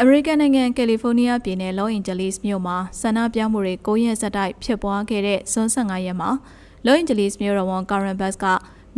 အမေရိကန်နိုင်ငံကယ်လီဖိုးနီးယားပြည်နယ်လော့အင်ဂျလိစ်မြို့မှာဆန္ဒပြမှုတွေ9ရက်ဆက်တိုက်ဖြစ်ပွားခဲ့တဲ့ဇွန်15ရက်မှာလော့အင်ဂျလိစ်မြို့တော်ဝန်ကာရန်ဘတ်က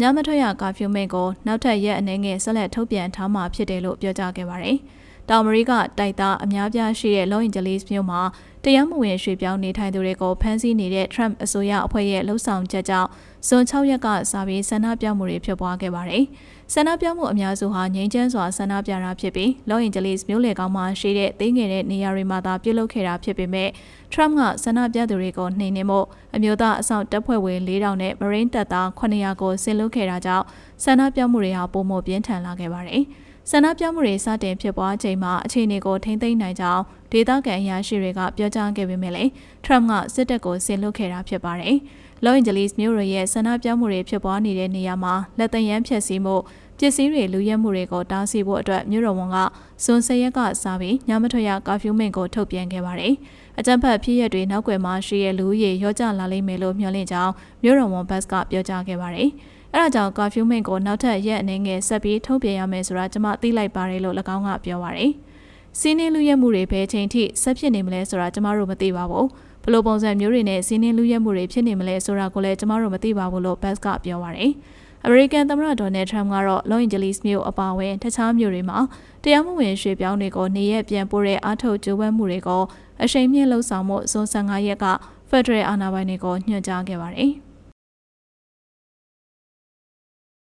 ညမထွက်ရကာဖျူးမိန့်ကိုနောက်ထပ်ရက်အနေငယ်ဆက်လက်ထုတ်ပြန်ထားမှာဖြစ်တယ်လို့ပြောကြားခဲ့ပါတယ်။တောင်အမေရိကတိုက်သားအများပြားရှိတဲ့လော့အင်ဂျလိစ်မြို့မှာ တရားမဝင်ရွှေ့ပြောင်းနေထိုင်သူတွေကိုဖမ်းဆီးနေတဲ့ Trump အစိုးရအဖွဲ့ရဲ့လှုပ်ဆောင်ချက်ကြောင့်ဇွန်6ရက်ကစပြီးဆန္ဒပြမှုတွေဖြစ်ပွားခဲ့ပါတယ်။ဆန္ဒပြမှုအများစုဟာငြိမ်းချမ်းစွာဆန္ဒပြတာဖြစ်ပြီး Los Angeles မြို့လေကောင်မှာရှိတဲ့သိငယ်တဲ့နေရာတွေမှာသာပြုလုပ်ခဲ့တာဖြစ်ပေမဲ့ Trump ကဆန္ဒပြသူတွေကိုနှိမ်နင်းဖို့အမျိုးသားအဆောင်တပ်ဖွဲ့ဝင်4000နဲ့ Marine တပ်သား900ကိုဆင်လွတ်ခဲ့တာကြောင့်ဆန္ဒပြမှုတွေဟာပုံမပြင်းထန်လာခဲ့ပါတယ်။ဆန္ဒပြမှုတွေစတင်ဖြစ်ပွားချိန်မှာအခြေအနေကိုထိမ့်သိမ်းနိုင်ကြောင်းဒေသခံအရာရှိတွေကပြောကြားခဲ့ပေမဲ့လည်း Trump ကစစ်တပ်ကိုဆင်လွတ်ခဲ့တာဖြစ်ပါတယ်။ Los Angeles မြို့ရရဲ့ဆန္ဒပြမှုတွေဖြစ်ပွားနေတဲ့နေရာမှာလက်တရန်ဖြက်စီးမှုပစ္စည်းတွေလူရဲမှုတွေကိုတားဆီးဖို့အတွက်မြို့တော်ဝန်ကဇွန်၁၀ရက်ကစပြီးညမထွက်ရကာဖျူးမိန့်ကိုထုတ်ပြန်ခဲ့ပါတယ်။အကြံဖတ်ဖြစ်ရက်တွေနောက်ွယ်မှာရှိရဲ့လူရေရောကြလာလိမ့်မယ်လို့မျှော်လင့်ကြောင်းမြို့တော်ဝန်ဘတ်ကပြောကြားခဲ့ပါတယ်။အဲဒါကြောင့်ကာဖျူးမိန့်ကိုနောက်ထပ်ရက်အနေငယ်ဆက်ပြီးထုတ်ပြန်ရမယ်ဆိုတာကျွန်မသိလိုက်ပါတယ်လို့၎င်းကပြောပါတယ်။ စီးနှင်းလူရဲမှုတွေဘယ်ချိန်ထိဆက်ဖြစ်နေမလဲဆိုတာကျွန်မတို့မသိပါဘူး။ဘလို့ပုံစံမျိုးတွေနဲ့စီးနှင်းလူရဲမှုတွေဖြစ်နေမလဲဆိုတာကိုလည်းကျွန်မတို့မသိပါဘူးလို့ဘတ်ကပြောပါတယ်။အမေရိကန်သမ္မတဒေါ်နယ်ထရန့်ကတော့လော့အင်ဂျလိစ်မြို့အပါအဝင်တခြားမြို့တွေမှာတရားမဝင်ရွှေ့ပြောင်းတွေကိုနေရက်ပြန်ပို့တဲ့အားထုတ်ကြိုးပမ်းမှုတွေကိုအရှိန်မြင့်လှုပ်ဆောင်မှုအစိုး15ရက်ကဖက်ဒရယ်အာဏာပိုင်တွေကိုညွှန်ကြားခဲ့ပါတယ်။